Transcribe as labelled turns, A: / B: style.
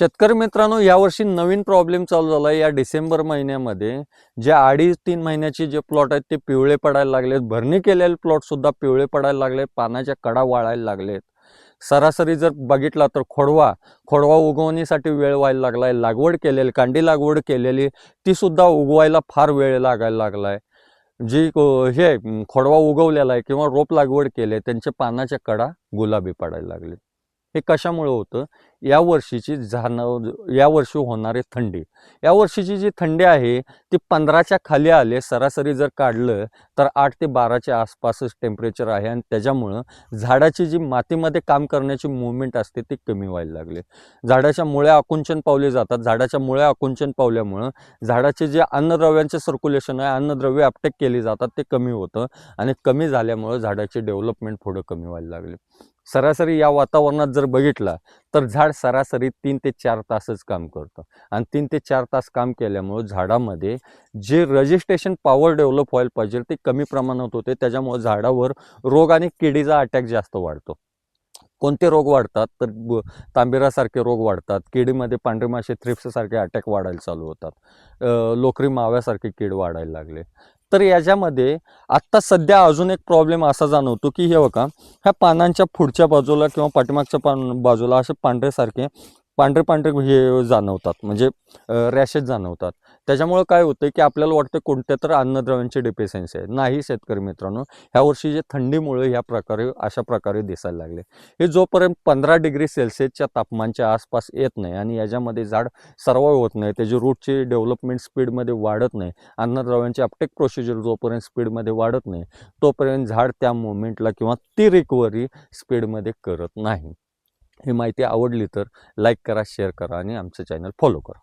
A: शेतकरी मित्रांनो यावर्षी नवीन प्रॉब्लेम चालू झाला या डिसेंबर महिन्यामध्ये जे अडीच तीन महिन्याचे जे प्लॉट आहेत ते पिवळे पडायला लागलेत भरणी केलेले प्लॉटसुद्धा पिवळे पडायला लागले पानाच्या कडा वाळायला लागलेत सरासरी जर बघितला तर खोडवा खोडवा उगवण्यासाठी वेळ व्हायला लागलाय. लागवड केलेली कांडी लागवड केलेली तीसुद्धा उगवायला फार वेळ लागायला लागलाय. जी हे खोडवा उगवलेला आहे किंवा रोप लागवड केले त्यांच्या पानाच्या कडा गुलाबी पडायला लागले हे कशामुळे होतं? या वर्षीची जाणव या वर्षी होणारी थंडी. या वर्षीची जी थंडी आहे ती पंधराच्या खाली आले सरासरी जर काढलं तर आठ ते बाराच्या आसपासच टेम्परेचर आहे आणि त्याच्यामुळं झाडाची जी मातीमध्ये काम करण्याची मुवमेंट असते ती कमी व्हायला लागली. झाडाच्या मुळ्या आकुंचन पावले जातात. झाडाच्या मुळ्या आकुंचन पावल्यामुळं झाडाचे जे अन्नद्रव्यांचे सर्क्युलेशन आहे अन्नद्रव्य अपटेक केली जातात ते कमी होतं आणि कमी झाल्यामुळं झाडाची डेव्हलपमेंट पुढं कमी व्हायला लागली. सरासरी या वातावरणात जर बघितला तर झाड सरासरी तीन ते चार तासच काम करतं. आणि तीन ते चार तास काम केल्यामुळं झाडामध्ये जे रजिस्ट्रेशन पॉवर डेव्हलप व्हायला पाहिजे ते कमी प्रमाणात होते. त्याच्यामुळं झाडावर रोग आणि किडीचा अटॅक जास्त वाढतो. कोणते रोग वाढतात? तर तांबिरासारखे तांबेरासारखे रोग वाढतात. किडीमध्ये पांढरे मासे थ्रिप्ससारखे अटॅक वाढायला चालू होतात. लोकरी माव्यासारखे कीड वाढायला लागले. तर याच्यामध्ये आत्ता सध्या अजून एक प्रॉब्लेम असा जाणवतो की हे बघा ह्या पानांच्या पुढच्या बाजूला किंवा पाठीमागच्या पान बाजूला असे पांढरेसारखे पांढरे पांढरे हे जाणवतात म्हणजे रॅशेस जाणवतात. त्याच्यामुळं काय होतं की आपल्याला वाटतं कोणत्या तर अन्नद्रव्यांची डिफिशियन्सी आहे नाही शेतकरी मित्रांनो ह्या वर्षी जे थंडीमुळे ह्या प्रकारे अशा प्रकारे दिसायला लागले. हे जोपर्यंत पंधरा डिग्री सेल्सिअसच्या तापमानच्या आसपास येत नाही आणि याच्यामध्ये झाड सर्वाईव्ह होत नाही त्याची रूटची डेव्हलपमेंट स्पीडमध्ये वाढत नाही अन्नद्रव्यांची अपटेक प्रोसिजर जोपर्यंत स्पीडमध्ये वाढत नाही तोपर्यंत झाड त्या मुवमेंटला किंवा ती रिकव्हरी स्पीडमध्ये करत नाही. ही माहिती आवडली तर लाईक करा शेअर करा आणि आमचं चॅनल फॉलो करा.